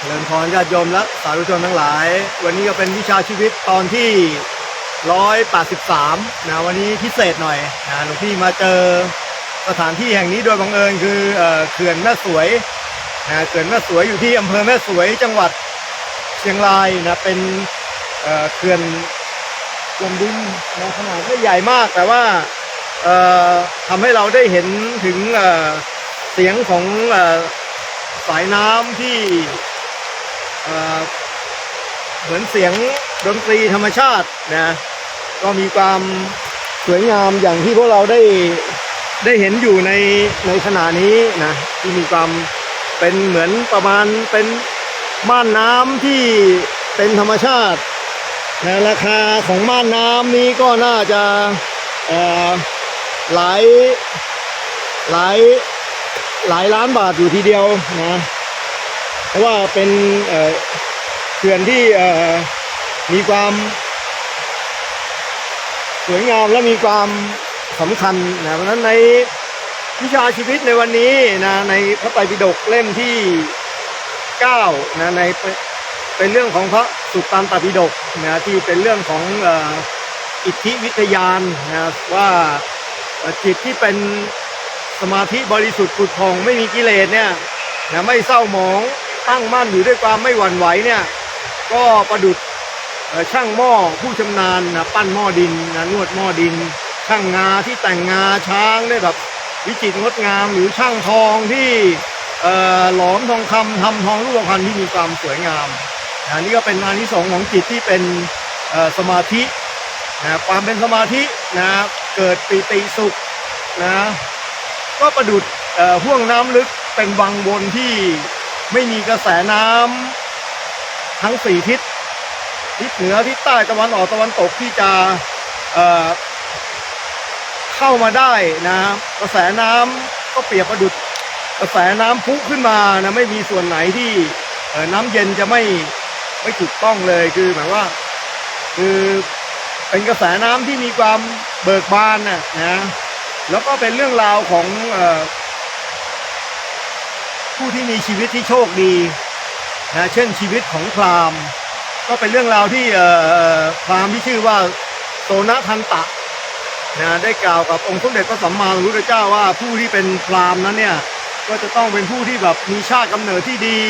เจริญพรญาติโยมและสาธุชนทั้งหลาย วันนี้ก็เป็นวิชาชีวิตตอนที่183นะวันนี้พิเศษหน่อยนะหลวงพี่มาเจอสถานที่แห่งนี้โดยบังเอิญคือเออเขื่อนแม่สวยนะเขื่อนแม่สวยอยู่ที่อำเภอแม่สวยจังหวัดเชียงรายนะเป็นเออเขื่อนลงดินนะขนาดไม่ใหญ่มากแต่ว่าเออทำให้เราได้เห็นถึงเออเสียงของเออสายน้ำที่ เหมือนเสียงดนตรีธรรมชาตินะ ก็มีความสวยงามอย่างที่พวกเราได้ได้เห็นอยู่ในในขณะนี้นะที่มีความเป็นเหมือนประมาณเป็นม่านน้ำที่เป็นธรรมชาตินะราคาของม่านน้ำนี้ก็น่าจะหลายหลายหลายล้านบาทอยู่ทีเดียวนะ เพราะว่าเป็นเขื่อนที่มีความสวยงามและมีความสำคัญนะเพราะนั้นในวิชาชีวิตในวันนี้นะในพระไตรปิฎกเล่มที่9นะในเป็นเป็นเรื่องของพระสุตตันตปิฎกนะที่เป็นเรื่องของอ,อิทธิวิทยานนะว่าจิตที่เป็นสมาธิบริสุทธิ์ผุดพองไม่มีกิเลสเนี่ยนะไม่เศร้าหมอง ตั้งมั่นอยู่ด้วยความไม่หวั่นไหวเนี่ยก็ประดุดช่างหม้อผู้ชำนาญนะปั้นหม้อดินนะนวดหม้อดิน ช่างงาที่แต่งงาช้างได้แบบวิจิตรงดงาม หรือช่างทองที่หลอมทองคำทำทองรูปพรรณที่มีความสวยงามนะนี่ก็เป็นอานิสงส์ของจิตที่เป็นสมาธินะความเป็นสมาธินะเกิดปิติสุขนะก็ประดุดห่วงน้ำลึกเป็นวังวนที่ ไม่มีกระแสน้ำทั้งสี่ทิศทิศเหนือทิศใต้ตะวันออกตะวันตกที่จะเเข้ามาได้นะ กระแสน้ำก็เปรียบประดุดกระแสน้ำพุขึ้นมานะไม่มีส่วนไหนที่น้ำเย็นจะไม่ไม่ถูกต้องเลยคือหมายว่า คือเป็นกระแสน้ำที่มีความเบิกบานนะนะแล้วก็เป็นเรื่องราวของอ ผู้ที่มีชีวิตที่โชคดีนะเช่นชีวิตของพราหมณ์ก็เป็นเรื่องราวที่พราหมณ์ที่ชื่อว่าโสนทันตะนะได้กล่าวกับองค์สมเด็จพระสัมมาสัมพุทธเจ้าว่าผู้ที่เป็นพราหมณ์นั้นเนี่ยก็จะต้องเป็นผู้ที่แบบมีชาติกำเนิดที่ดี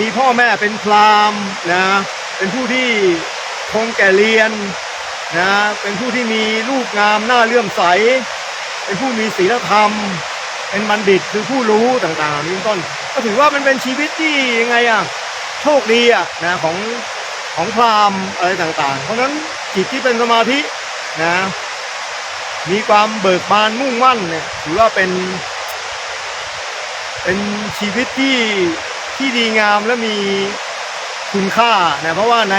มีพ่อแม่เป็นพราหมณ์นะเป็นผู้ที่คงแก่เรียนนะเป็นผู้ที่มีรูปงามหน้าเลื่อมใส เป็นผู้มีศีลธรรม เป็นบัณฑิตคือผู้รู้ต่างๆเหล่านี้เป็นต้น ก็ถือว่ามันเป็นชีวิตที่ยังไงอะโชคดีอะนะของของพราหมณ์อะไรต่างๆ เพราะฉะนั้นจิตที่เป็นสมาธินะมีความเบิกบานมุ่งมั่นเนี่ยถือว่าเป็น เป็นชีวิตที่ที่ดีงามและมีคุณค่านะเพราะว่าใน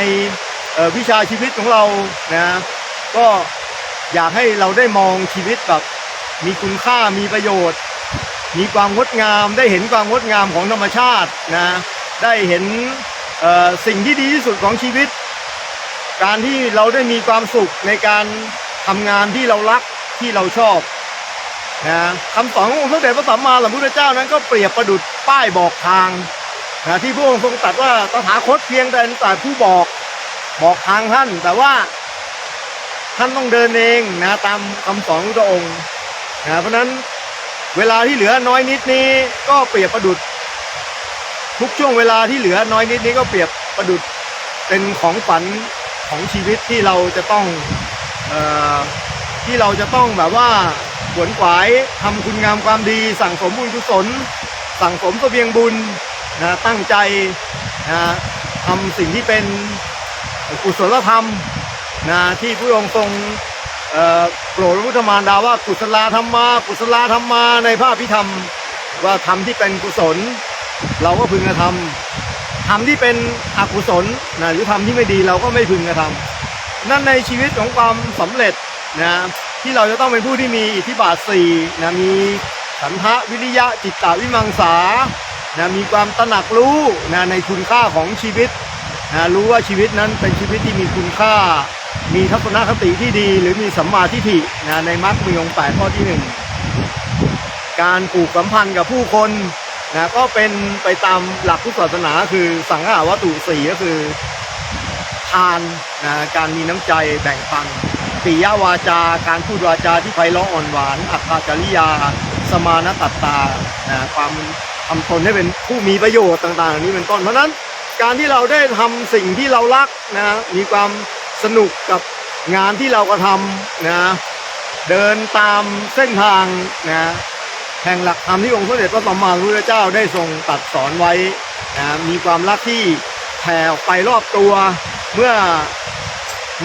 วิชาชีวิตของเรานะก็อยากให้เราได้มองชีวิตแบบมีคุณค่ามีประโยชน์ มีความงดงาม ได้เห็นความงดงามของธรรมชาตินะ ได้เห็นสิ่งที่ดีที่สุดของชีวิต การที่เราได้มีความสุขในการทำงานที่เรารักที่เราชอบนะคำสอนขององค์สมเด็จพระสัมมาสัมพุทธเจ้านั้นก็เปรียบประดุจป้ายบอกทางนะที่พระองค์ทรงตรัสว่าตถาคตเพียงแต่แต่ผู้บอกบอกทางท่าน แต่ว่าท่านต้องเดินเองนะตามคำสอนของพระองค์นะเพราะฉะนั้น เวลาที่เหลือน้อยนิดนี้ก็เปรียบประดุด ทุกช่วงเวลาที่เหลือน้อยนิดนี้ก็เปรียบประดุดเป็นของฝันของชีวิตที่เราจะต้องออที่เราจะต้องแบบว่าขวนขวายทำคุณงามความดี สั่งสมบุญกุศล สั่งสมเสบียงบุญนะตั้งใจนะทำสิ่งที่เป็นกุศลธรรมนะที่พระองค์ทรง โปรดพระพุทธมารดาว่ากุศลาธรรมากุศลาธรรมาในพระพิธรรม ว่าธรรมที่เป็นกุศล เราก็พึงกระทำธรรมที่เป็นอกุศลนะหรือธรรมที่ไม่ดีเราก็ไม่พึงกระทำนั่นในชีวิตของความสำเร็จนะที่เราจะต้องเป็นผู้ที่มีอิทธิบาทสี่นะมีสันทะวิริยะจิตตวิมังสานะมีความตระหนักรู้นะในคุณค่าของชีวิตนะรู้ว่าชีวิตนั้นเป็นชีวิตที่มีคุณค่า มีทัศนคติที่ดีหรือมีสัมมาทิฏฐินะในมรรคมีองค์แปดข้อที่หนึ่งการผูกสัมพันธ์กับผู้คนนะก็เป็นไปตามหลักพุทธศาสนาคือสังฆาวัตถุสี่ก็คือทานนะการมีน้ำใจแบ่งปันปิยวาจาการพูดวาจาที่ไพเราะอ่อนหวาน อัตตาจริยา สมานตัตตานะความทำตนให้เป็นผู้มีประโยชน์ต่างๆเหล่านี้เป็นต้นเพราะฉะนั้น การที่เราได้ทำสิ่งที่เรารักนะมีความ สนุกกับงานที่เรากระทำนะเดินตามเส้นทางนะแห่งหลักธรรมที่องค์สมเด็จพระสัมมาสัมพุทธเจ้าได้ทรงตัดสอนไว้นะมีความรักที่แผ่ออกไปรอบตัว เมื่อ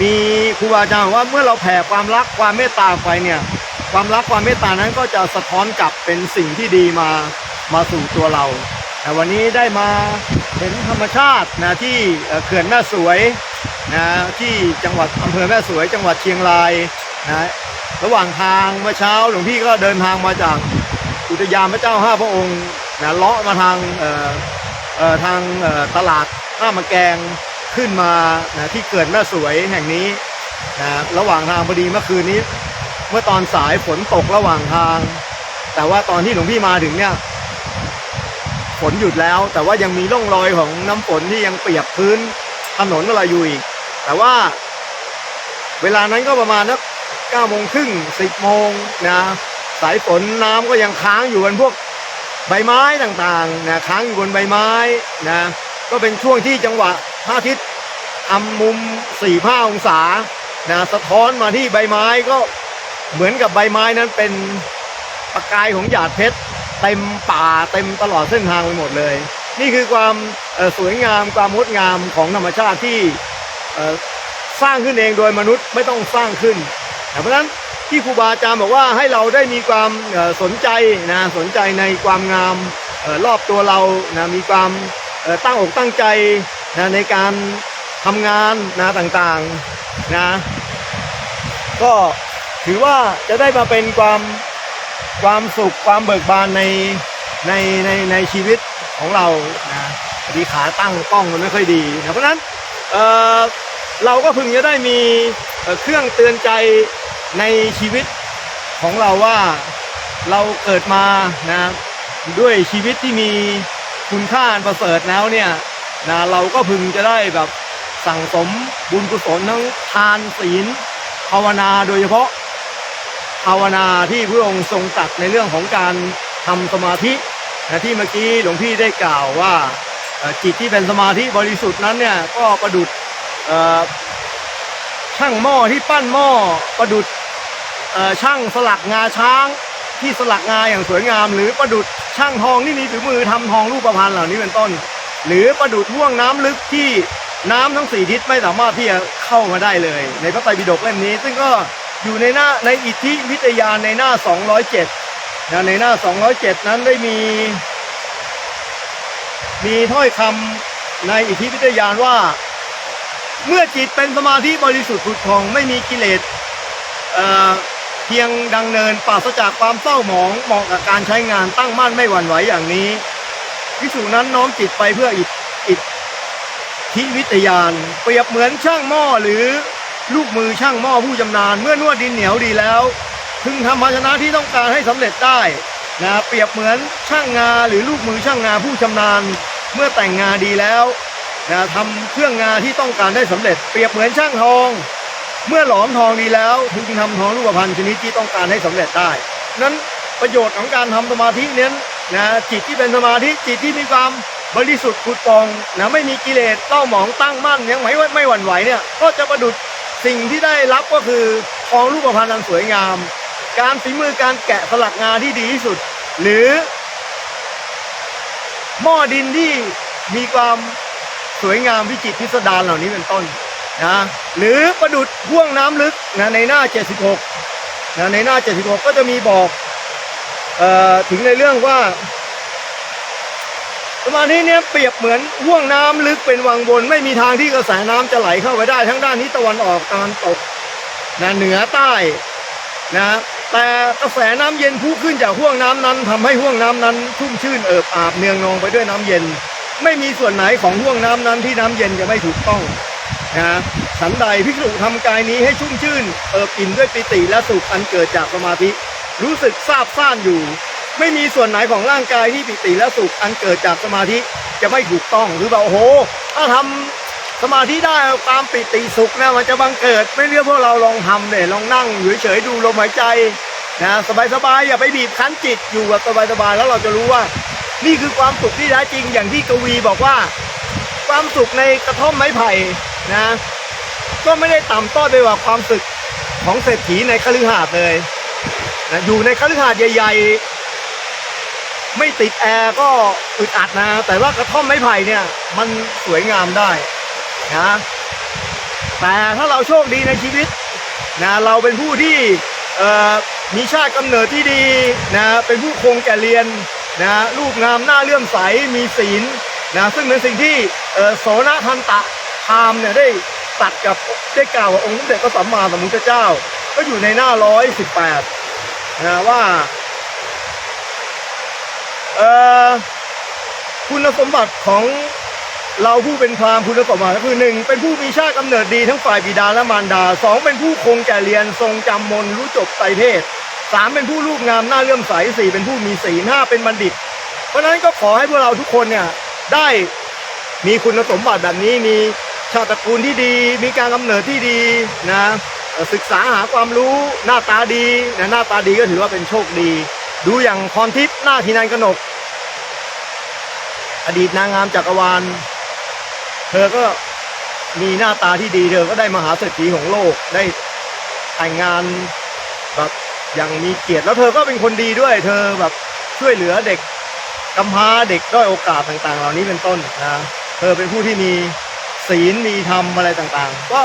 มีครูบาอาจารย์ว่าเมื่อเราแผ่ความรักความเมตตาไปเนี่ยความรักความเมตตานั้นก็จะสะท้อนกลับเป็นสิ่งที่ดีมามาสู่ตัวเรานะวันนี้ได้มาเห็นธรรมชาตินะที่เอ่อเขื่อนแม่สวย นะที่จังหวัดอำเภอแม่สวย จังหวัดเชียงรายนะระหว่างทางเมื่อเช้าหลวงพี่ก็เดินทางมาจากอุทยานพระเจ้าห้าพระองค์นะเลาะมาทางเอ่อเอ่อทางเอ่อตลาดท่ามะแกงขึ้นมานะที่เขื่อนแม่สวยแห่งนี้นะระหว่างทางพอดีเมื่อคืนนี้ เมื่อตอนสายฝนตกระหว่างทาง แต่ว่าตอนที่หลวงพี่มาถึงเนี่ยฝนหยุดแล้ว แต่ว่ายังมีร่องรอยของน้ำฝนที่ยังเปียกพื้นถนนอะไรอยู่อีก แต่ว่า เวลานั้นก็ประมาณนักเก้าโมงครึ่งสิบโมงนะสายฝนน้ำก็ยังค้างอยู่บนพวกใบไม้ต่างๆนะค้างอยู่บนใบไม้นะก็เป็นช่วงที่จังหวะพระอาทิตย์ทำมุมสี่ห้าองศานะสะท้อนมาที่ใบไม้ก็เหมือนกับใบไม้นั้นเป็นประกายของหยาดเพชรเต็มป่าเต็มตลอดเส้นทางไปหมดเลย นี่คือความสวยงามความงดงามของธรรมชาติที่ สร้างขึ้นเองโดยมนุษย์ไม่ต้องสร้างขึ้น เพราะฉะนั้นที่ครูบาอาจารย์บอกว่าให้เราได้มีความสนใจนะสนใจในความงามรอบตัวเรานะมีความตั้งอกตั้งใจนะในการทำงานนะต่างๆนะก็ถือว่าจะได้มาเป็นความความสุขความเบิกบานในในในในชีวิตของเรานะดีขาตั้งกล้องมันไม่ค่อยดีนะเพราะนั้น เเราก็พึงจะได้มีเครื่องเตือนใจในชีวิตของเราว่าเราเกิดมานะด้วยชีวิตที่มีคุณค่าประเสริฐแล้วเนี่ยนะเราก็พึงจะได้แบบสั่งสมบุญกุศลทั้งทานศีลภาวนาโดยเฉพาะภาวนาที่พระองค์ทรงตรัสในเรื่องของการทำสมาธินะที่เมื่อกี้หลวงพี่ได้กล่าวว่า จิตที่เป็นสมาธิบริสุทธิ์นั้นเนี่ยก็ประดุดช่างหม้อที่ปั้นหม้อประดุดช่างสลักงาช้างที่สลักงาอย่างสวยงาม หรือประดุดช่างทองที่มีฝีมือทำทองรูปพรรณเหล่านี้เป็นต้น หรือประดุดห่วงน้ำลึกที่น้ำทั้งสี่ทิศไม่สามารถที่จะเข้ามาได้เลย ในพระไตรปิฎกเล่มนี้ ซึ่งก็อยู่ในหน้าในอิทธิวิทยาในหน้า 207นะในหน้า 207 นั้นได้มี มีถ้อยคำในอิทธิวิทยานว่า เมื่อจิตเป็นสมาธิบริสุทธิ์ผุดพองไม่มีกิเลสเเพียงดังเนินปราศจากความเศร้าหมองเหมาะกับการใช้งานตั้งมั่นไม่หวั่นไหวอย่างนี้พิสูจนั้นน้อมจิตไปเพื่ออิทอิทธิวิทยานเปรียบเหมือนช่างหม้อหรือลูกมือช่างหม้อผู้ชำนาญเมื่อนวดดินเหนียวดีแล้วพึงทำภาชนะที่ต้องการให้สำเร็จได้ นะเปรียบเหมือนช่างงาหรือลูกมือช่างงาผู้ชำนาญ เมื่อแต่งงาดีแล้วนะทำเครื่องงาที่ต้องการได้สำเร็จ เปรียบเหมือนช่างทอง เมื่อหลอมทองดีแล้วพึงทำทองรูปพรรณชนิดที่ต้องการให้สำเร็จได้ นั้นประโยชน์ของการทำสมาธิเน้นนะจิตที่เป็นสมาธิจิตที่มีความบริสุทธิ์ผุดปองนะไม่มีกิเลสเต้าหมองตั้งมั่นยังไม่ไม่หวั่นไหวเนี่ยก็จะประดุดสิ่งที่ได้รับก็คือทองรูปพรรณอันสวยงาม การฝีมือการแกะสลักงาที่ดีที่สุด หรือ หม้อดินที่มีความสวยงามวิจิตรพิสดารเหล่านี้เป็นต้นนะหรือประดุดห่วงน้ำลึกนะในหน้า 76นะในหน้า 76 ก็จะมีบอกเอ่อถึงในเรื่องว่าสมาธิเนี้ยเปรียบเหมือนห่วงน้ำลึกเป็นวังวนไม่มีทางที่กระแสน้ำจะไหลเข้าไปได้ ทั้งด้านนี้ตะวันออกตะวันตกนะเหนือใต้นะ แต่กระแสน้ำเย็นพุ่งขึ้นจากห่วงน้ำนั้นทำให้ห่วงน้ำนั้นชุ่มชื่นเอิบอาบเนืองนองไปด้วยน้ำเย็น ไม่มีส่วนไหนของห่วงน้ำนั้นที่น้ำเย็นจะไม่ถูกต้องนะสันใดภิกษุทำกายนี้ให้ชุ่มชื่น เอิบอิ่มด้วยปิติและสุขอันเกิดจากสมาธิ รู้สึกซาบซ่านอยู่ ไม่มีส่วนไหนของร่างกายที่ปิติและสุขอันเกิดจากสมาธิจะไม่ถูกต้องหรือแบบโอ้โหถ้าทำ สมาธิได้ความปิติสุขนะมันจะบังเกิดไม่เรียกพวกเราลองทำเนี่ยลองนั่งเฉยๆดูลมหายใจนะสบายๆอย่าไปบีบคั้นจิตอยู่แบบสบายๆแล้วเราจะรู้ว่า นี่คือความสุขที่แท้จริงอย่างที่กวีบอกว่า ความสุขในกระท่อมไม้ไผ่นะก็ไม่ได้ต่ำต้อยไปกว่าความสุขของเศรษฐีในคฤหาสน์เลยนะอยู่ในคฤหาสน์ใหญ่ๆ ไม่ติดแอร์ก็อึดอัดนะ แต่ว่ากระท่อมไม้ไผ่เนี่ย มันสวยงามได้ นะแต่ถ้าเราโชคดีในชีวิตนะเราเป็นผู้ที่มีชาติกำเนิดที่ดีนะเป็นผู้คงแก่เรียนนะรูปงามหน้าเลื่อมใสมีศีลนะซึ่งเป็นสิ่งที่โสนทันตะพามเนี่ยได้ตัดกับได้กล่าวกับองค์สมเด็จพระสัมมาสัมพุทธเจ้า ก็อยู่ในหน้าร้อยสิบแปดนะว่าคุณสมบัติของ เราผู้เป็นพราหมณ์คุณสมบัติคือหนึ่งเป็นผู้มีชาติกำเนิดดีทั้งฝ่ายบิดาและมารดาสองเป็นผู้คงแก่เรียนทรงจำมนรู้จบไตรเพศสามเป็นผู้รูปงามหน้าเลื่อมใสสี่เป็นผู้มีศีลห้าเป็นบัณฑิต เพราะนั้นก็ขอให้พวกเราทุกคนเนี่ยได้มีคุณสมบัติแบบนี้มีชาติตระกูลที่ดี มีการกำเนิดที่ดีนะศึกษาหาความรู้หน้าตาดีนะหน้าตาดีก็ถือว่าเป็นโชคดี ดูอย่างพรทิพย์หน้าทีนันกนก อดีตนางงามจักรวาล เธอก็มีหน้าตาที่ดีเธอก็ได้มหาเศรษฐีของโลกได้แต่งงานแบบอย่างมีเกียรติแล้วเธอก็เป็นคนดีด้วย เธอแบบช่วยเหลือเด็กกำพร้าเด็กด้อยโอกาสต่างๆ เหล่านี้เป็นต้นนะเธอเป็นผู้ที่มีศีลมีธรรมอะไรต่างๆ ก็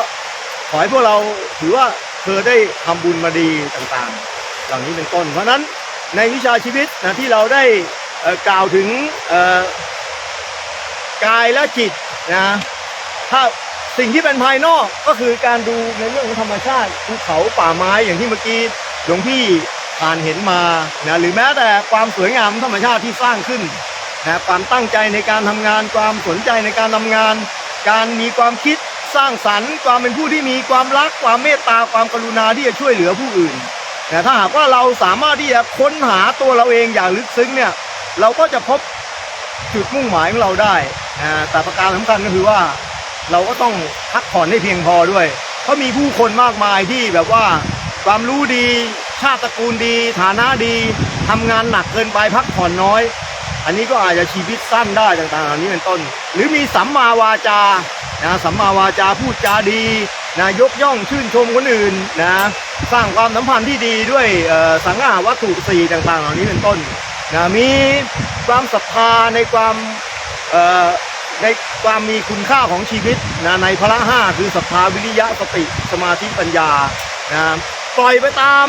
ขอให้พวกเราถือว่าเธอได้ทำบุญมาดีต่างๆ เหล่านี้เป็นต้น เพราะฉะนั้นในวิชาชีวิตนะที่เราได้กล่าวถึง กายและจิตนะถ้าสิ่งที่เป็นภายนอกก็คือการดูในเรื่องของธรรมชาติภูเขาป่าไม้อย่างที่เมื่อกี้หลวงพี่ผ่านเห็นมานะหรือแม้แต่ความสวยงามธรรมชาติที่สร้างขึ้นนะความตั้งใจในการทำงาน ความสนใจในการทำงาน การมีความคิดสร้างสรรค์ ความเป็นผู้ที่มีความรักความเมตตาความกรุณาที่จะช่วยเหลือผู้อื่นนะถ้าหากว่าเราสามารถที่จะค้นหาตัวเราเองอย่างลึกซึ้งเนี่ยเราก็จะพบจุดมุ่งหมายของเราได้ แต่ประการสำคัญก็คือว่าเราก็ต้องพักผ่อนให้เพียงพอด้วยเพราะมีผู้คนมากมายที่แบบว่าความรู้ดีชาติตระกูลดี ฐานะดีทำงานหนักเกินไปพักผ่อนน้อย อันนี้ก็อาจจะชีวิตสั้นได้ต่างๆเหล่านี้เป็นต้น หรือมีสัมมาวาจานะสัมมาวาจาพูดจาดีนะยกย่องชื่นชมคนอื่นนะสร้างความสัมพันธ์ที่ดีด้วยสังหาวัตถุสี่ต่างๆ เหล่านี้เป็นต้นนะมีความศรัทธาในความ ในความมีคุณค่าของชีวิตนะในพละห้าคือศรัทธาวิริยะสติสมาธิปัญญานะปล่อยไปตาม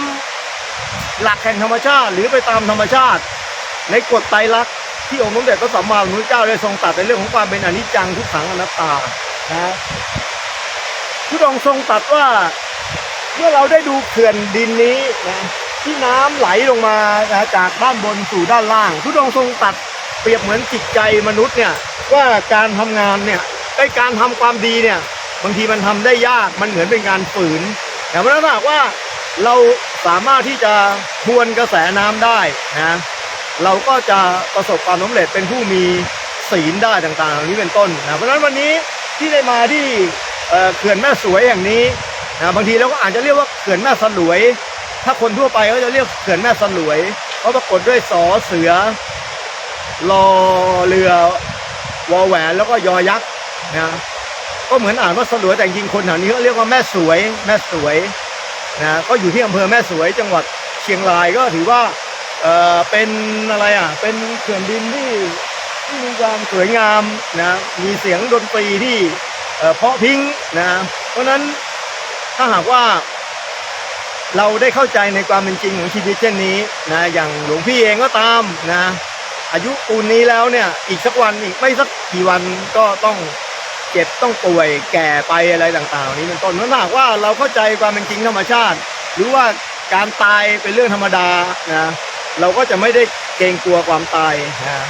หลักแห่งธรรมชาติ หรือไปตามธรรมชาติ ในกฎไตรลักษณ์ที่องค์สมเด็จพระสัมมาสัมพุทธเจ้าได้ทรงตรัสในเรื่องของความเป็นอนิจจังทุกขังอนัตตานะพระองค์ทรงตรัสว่าเมื่อเราได้ดูเขื่อนดินนี้นะที่น้ำไหลลงมานะจากด้านบนสู่ด้านล่างพระองค์ทรงตรัส เปรียบเหมือนจิตใจมนุษย์เนี่ยว่าการทำงานเนี่ยไอการทำความดีเนี่ยบางทีมันทำได้ยากมันเหมือนเป็นการฝืน แต่เพราะฉะนั้นถ้าหากว่าเราสามารถที่จะทวนกระแสน้ำได้นะเราก็จะประสบความสำเร็จเป็นผู้มีศีลได้ต่างๆเหล่านี้เป็นต้นนะเพราะฉะนั้นวันนี้ที่ได้มาที่เออเขื่อนแม่สวยอย่างนี้นะบางทีเราก็อาจจะเรียกว่าเขื่อนแม่สลวย ถ้าคนทั่วไปก็จะเรียกเขื่อนแม่สลวยเพราะปรากฏด้วยสอเสือ รอเรือวอแหวนแล้วก็ยอยักษ์นะก็เหมือนอ่านว่าสลวยแต่จริงคนแถวนี้ก็เรียกว่าแม่สวยแม่สวยนะก็อยู่ที่อำเภอแม่สวยจังหวัดเชียงรายก็ถือว่าเออเป็นอะไรอะเป็นเขื่อนดินที่ที่มีความสวยงามนะมีเสียงดนตรีที่เอ่อเพาะพิ้งนะเพราะฉะนั้นถ้าหากว่าเราได้เข้าใจในความเป็นจริงของชีวิตเช่นนี้นะอย่างหลวงพี่เองก็ตามนะ อายุปูนนี้แล้วเนี่ยอีกสักวันอีกไม่สักกี่วันก็ต้องเจ็บต้องป่วยแก่ไปอะไรต่างๆ นี้เป็นต้นเพราะถ้าหากว่าเราเข้าใจความเป็นจริงธรรมชาติ หรือว่าการตายเป็นเรื่องธรรมดานะเราก็จะไม่ได้เกรงกลัวความตายนะ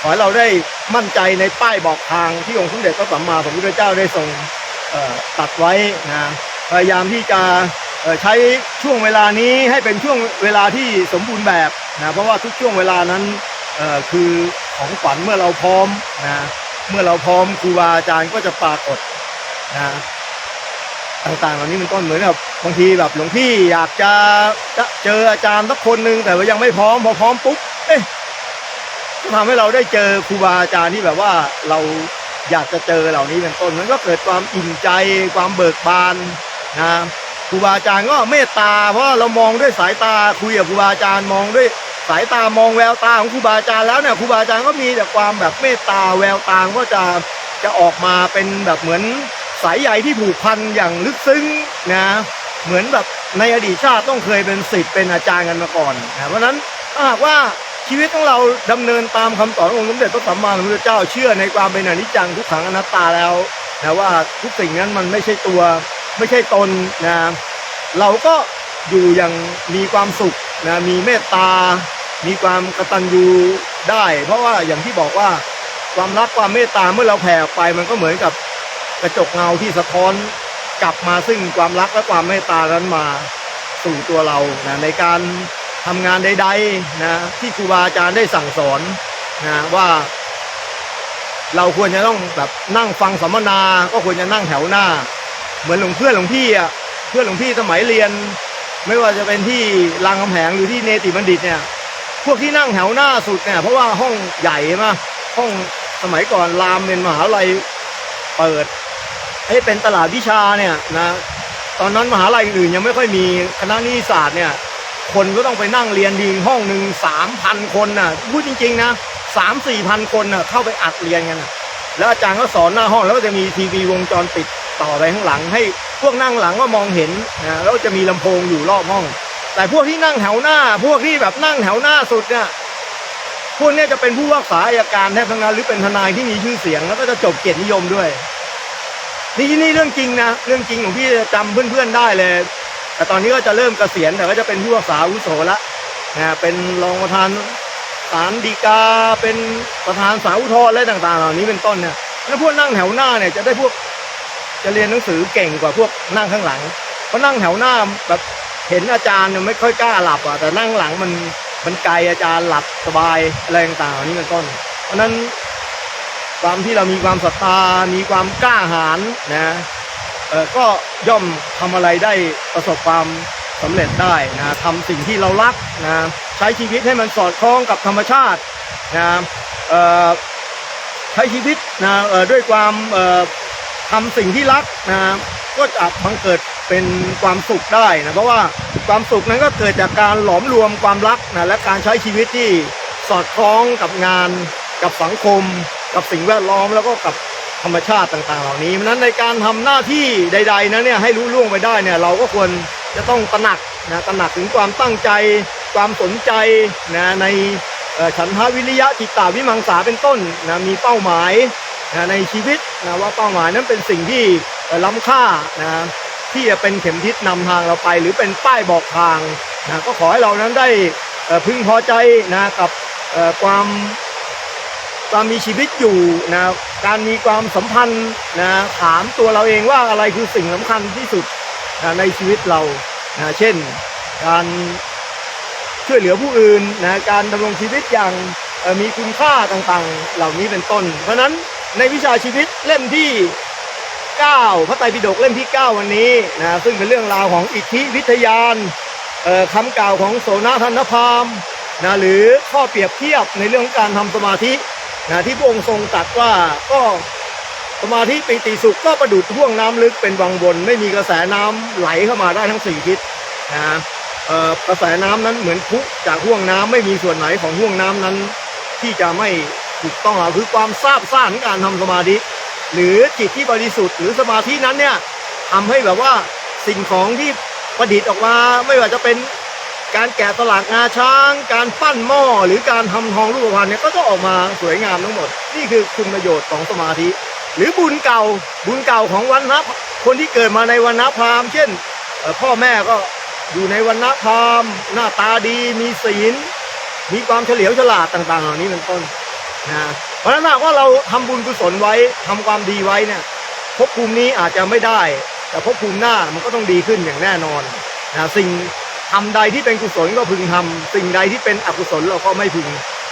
ขอให้เราได้มั่นใจในป้ายบอกทางที่องค์สมเด็จพระสัมมาสัมพุทธเจ้าได้ทรงตัดไว้นะพยายามที่จะใช้ช่วงเวลานี้ให้เป็นช่วงเวลาที่สมบูรณ์แบบนะเพราะว่าทุกช่วงเวลานั้น เอ่อคือของขวัญเมื่อเราพร้อมนะเมื่อเราพร้อมครูบาอาจารย์ก็จะปรากฏนะต่างๆเหล่านี้เป็นต้นเหมือนกับบางทีแบบหลวงพี่อยากจะจะเจออาจารย์สักคนหนึ่งแต่ว่ายังไม่พร้อมพอพร้อมปุ๊บเอ๊ะทำให้เราได้เจอครูบาอาจารย์ที่แบบว่าเราอยากจะเจอเหล่านี้เป็นต้นมันก็เกิดความอิ่มใจความเบิกบานนะครูบาอาจารย์ก็เมตตา เพราะเรามองด้วยสายตาคุยกับครูบาอาจารย์มองด้วย สายตามองแววตาของครูบาอาจารย์แล้วเนี่ยครูบาอาจารย์ก็มีแต่ความแบบเมตตาแววตาก็จะจะออกมาเป็นแบบเหมือนสายใยที่ผูกพันอย่างลึกซึ้งนะเหมือนแบบในอดีตชาติต้องเคยเป็นศิษย์เป็นอาจารย์กันมาก่อนนะเพราะนั้นถ้าหากว่าชีวิตของเราดำเนินตามคำสอนขององค์สมเด็จพระสัมมาสัมพุทธเจ้าเชื่อในความเป็นอนิจจังทุกขังอนัตตาแล้วนะว่าทุกสิ่งนั้นมันไม่ใช่ตัวไม่ใช่ตนนะเราก็อยู่อย่างมีความสุขนะมีเมตตา มีความกตัญญูได้ เพราะว่าอย่างที่บอกว่าความรักความเมตตาเมื่อเราแผ่ออกไป มันก็เหมือนกับกระจกเงาที่สะท้อนกลับมาซึ่งความรักและความเมตตานั้นมาสู่ตัวเรานะในการทำงานใดๆนะที่ครูบาอาจารย์ได้สั่งสอนนะว่า เราควรจะต้องแบบนั่งฟังสัมมนา ก็ควรจะนั่งแถวหน้า เหมือนหลวงเพื่อนหลวงพี่อะเพื่อนหลวงพี่สมัยเรียน ไม่ว่าจะเป็นที่รามคำแหงหรือที่เนติบัณฑิตเนี่ย พวกที่นั่งแถวหน้าสุดเนี่ยเพราะว่าห้องใหญ่มาห้องสมัยก่อนรามเป็นมหาลัยเปิดให้เป็นตลาดวิชาเนี่ยนะตอนนั้นมหาลัยอื่นยังไม่ค่อยมีคณะนิติศาสตร์เนี่ย คนก็ต้องไปนั่งเรียนดีห้องหนึ่งสามพันคนน่ะพูดจริงๆนะสามสี่พันคนน่ะเข้าไปอัดเรียนกันนะแล้วอาจารย์ก็สอนหน้าห้องแล้วก็จะมีทีวีวงจรปิดต่อไปข้างหลัง ให้พวกนั่งหลังก็มองเห็นนะแล้วจะมีลำโพงอยู่รอบห้อง แต่พวกที่นั่งแถวหน้า พวกที่แบบนั่งแถวหน้าสุดเนี่ยพวกเนี้ยจะเป็นผู้รักษาอายการแทบทั้งนั้นหรือเป็นทนายที่มีชื่อเสียง แล้วก็จะจบเกียรตินิยมด้วย นี่นี่เรื่องจริงนะเรื่องจริงของพี่จะจำเพื่อนๆได้เลย แต่ตอนนี้ก็จะเริ่มเกษียณแต่ก็จะเป็นผู้รักษาอาวุโสละนะเป็นรองประธานศาลฎีกาเป็นประธานศาลอุทธรณ์อะไรต่างๆ เหล่านี้เป็นต้นเนี่ยแล้วพวกนั่งแถวหน้าเนี่ยจะได้พวกจะเรียนหนังสือเก่งกว่าพวกนั่งข้างหลังเพราะนั่งแถวหน้าแบบ เห็นอาจารย์เนี่ยไม่ค่อยกล้าหลับอะแต่นั่งหลังมันมันไกลอาจารย์หลับสบายอะไรต่างๆเหล่านี้เป็นต้น เพราะนั้นความที่เรามีความศรัทธามีความกล้าหาญนะเออก็ย่อมทำอะไรได้ประสบความสำเร็จได้นะทำสิ่งที่เรารักนะใช้ชีวิตให้มันสอดคล้องกับธรรมชาตินะเออใช้ชีวิตนะเออด้วยความเอ่อทำสิ่งที่รักนะก็จะบังเกิด เป็นความสุขได้นะเพราะว่าความสุขนั้นก็เกิดจากการหลอมรวมความรักนะและการใช้ชีวิตที่สอดคล้องกับงาน กับสังคม กับสิ่งแวดล้อมแล้วก็กับธรรมชาติต่างๆ เหล่านี้เพราะนั้นในการทำหน้าที่ใด ๆนะเนี่ยให้รู้ล่วงไปได้เนี่ยเราก็ควรจะต้องตระหนักนะตระหนักถึงความตั้งใจ ความสนใจนะในฉันทวิริยะจิตตาวิมังสาเป็นต้นนะมีเป้าหมายนะในชีวิตนะว่าเป้าหมายนั้นเป็นสิ่งที่ล้ำค่านะ ที่จะเป็นเข็มทิศนำทางเราไป หรือเป็นป้ายบอกทางนะก็ขอให้เรานั้นได้พึงพอใจนะกับเอ่อความมีชีวิตอยู่นะการมีความสัมพันธ์นะถามตัวเราเองว่าอะไรคือสิ่งสำคัญที่สุดนะในชีวิตเรานะเช่น การช่วยเหลือผู้อื่นนะการดำรงชีวิตอย่างมีคุณค่าต่างๆ เหล่านี้เป็นต้น เพราะนั้นในวิชาชีวิตเล่มที่ 9 พระไตรปิฎกเล่มที่ 9 วันนี้นะซึ่งเป็นเรื่องราวของอิทธิวิทยานคำกล่าวของโสนทันพามนะหรือข้อเปรียบเทียบในเรื่องการทำสมาธินะที่พระองค์ทรงตรัสว่าก็สมาธิปิติสุขก็ประดุดห่วงน้ำลึกเป็นวังวนไม่มีกระแสน้ำไหลเข้ามาได้ทั้งสี่ทิศนะกระแสน้ำนั้นเหมือนพุจากห่วงน้ำไม่มีส่วนไหนของห่วงน้ำนั้น ที่จะไม่ถูกต้องคือความทราบซ่านของการทำสมาธิ หรือจิตที่บริสุทธิ์หรือสมาธินั้นเนี่ยทำให้แบบว่าสิ่งของที่ประดิษฐ์ออกมา ไม่ว่าจะเป็นการแกะสลักงาช้าง การปั้นหม้อหรือการทำทองรูปพรรณเนี่ยก็จะออกมาสวยงามทั้งหมด นี่คือคุณประโยชน์ของสมาธิ หรือบุญเก่าบุญเก่าของวันนะคนที่เกิดมาในวันนะพราหมณ์เช่นพ่อแม่ก็อยู่ในวันนะพราหมณ์หน้าตาดีมีศีลมีความเฉลียวฉลาดต่างๆ เหล่านี้เป็นต้นนะ ราะฉะนั้นหากว่าเราทำบุญกุศลไว้ทำความดีไว้เนี่ยภพภูมินี้อาจจะไม่ได้ แต่ภพภูมิหน้ามันก็ต้องดีขึ้นอย่างแน่นอนนะสิ่งทำใดที่เป็นกุศลก็พึงทำสิ่งใดที่เป็นอกุศลเราก็ไม่พึง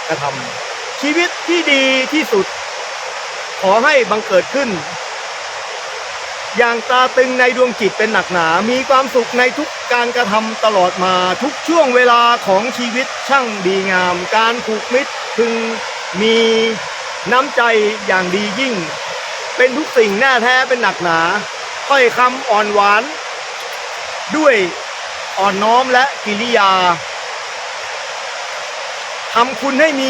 กระทำชีวิตที่ดีที่สุด ขอให้บังเกิดขึ้น อย่างตาตึงในดวงจิตเป็นหนักหนา มีความสุขในทุกการกระทำตลอดมาทุกช่วงเวลาของชีวิตช่างดีงาม การผูกมิตรพึงมี น้ำใจอย่างดียิ่ง เป็นทุกสิ่งแน่แท้เป็นหนักหนาถ้อยคำอ่อนหวาน ด้วยอ่อนน้อมและกิริยาทำคุณให้มี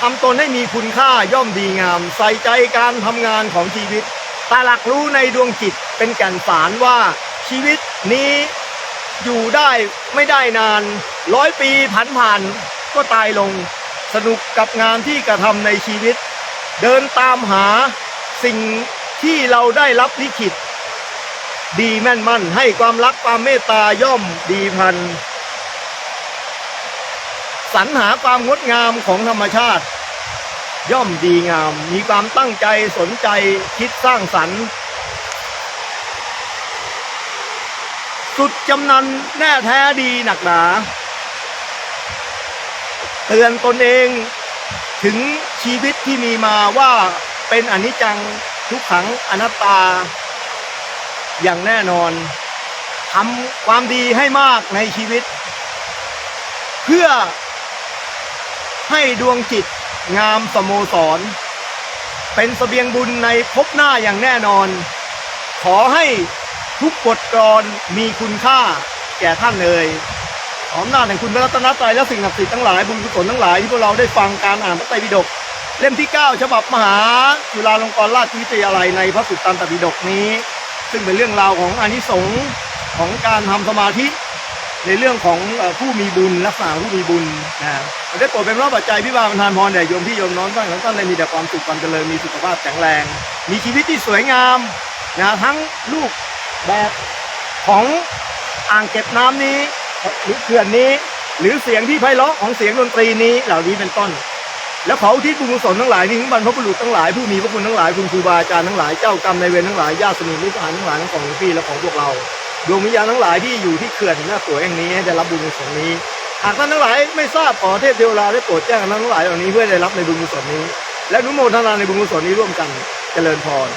ทำตนให้มีคุณค่าย่อมดีงาม ใส่ใจการทำงานของชีวิตตาหลักรู้ในดวงจิตเป็นแก่นสารว่าชีวิตนี้อยู่ได้ไม่ได้นาน ร้อยปีผ่านผ่านก็ตายลง สนุกกับงานที่กระทำในชีวิต เดินตามหาสิ่งที่เราได้รับลิขิต ดีแม่นมั่น ให้ความรักความเมตตาย่อมดีพันสรรหาความงดงามของธรรมชาติ ย่อมดีงาม มีความตั้งใจสนใจคิดสร้างสรรค์ สุดจำนันแน่แท้ดีหนักหนา เตือนตนเองถึงชีวิตที่มีมาว่าเป็นอนิจจังทุกขังอนัตตา อย่างแน่นอนทำความดีให้มากในชีวิต เพื่อให้ดวงจิตงามสโมสร เป็นเสบียงบุญในภพหน้าอย่างแน่นอน ขอให้ทุกบทกลอนมีคุณค่าแก่ท่านเลย ขออำนาจแห่งคุณพระรัตนตรัยและสิ่งศักดิ์สิทธิ์ทั้งหลายบุญกุศลทั้งหลายที่พวกเราได้ฟังการอ่านพระไตรปิฎกเล่มที่ 9 ฉบับมหาจุฬาลงกรณราชวิทยาลัยในพระสุตตันตปิฎกนี้ ซึ่งเป็นเรื่องราวของอานิสงส์ของการทำสมาธิ ในเรื่องของผู้มีบุญลักษณะผู้มีบุญนะได้โปรดเป็นพระปัจจัยพิบาลประทานพรแด่โยมพี่โยมน้องท่านของท่านได้มีแต่ความสุขความเจริญมีสุขภาพแข็งแรง มีชีวิตที่สวยงามนะทั้งลูกแบบของอ่างเก็บน้ำนี้ หรือเขื่อนนี้ หรือเสียงที่ไพเราะของเสียงดนตรีนี้เหล่านี้เป็นต้น แล้วขออุที่บุญกุศลทั้งหลายนี้ถึงบรรพบุรุษทั้งหลายผู้มีพระคุณทั้งหลายคุณครูบาอาจารย์ทั้งหลายเจ้ากรรมในายเวรทั้งหลายญาติสนิทมิตรสหายทั้งหลายทั้งของหลวงพี่และของพวกเราดวงวิญญาณทั้งหลายที่อยู่ที่เขื่อนหน้าสวยแห่งนี้ให้ได้รับบุญกุศลนี้หากท่านทั้งหลายไม่ทราบขอเทพเทวดาได้โปรดแจ้งท่านทั้งหลายเหล่านี้เพื่อได้รับในบุญกุศลนี้ และนุโมทนาในบุญกุศลนี้ร่วมกันเจริญพร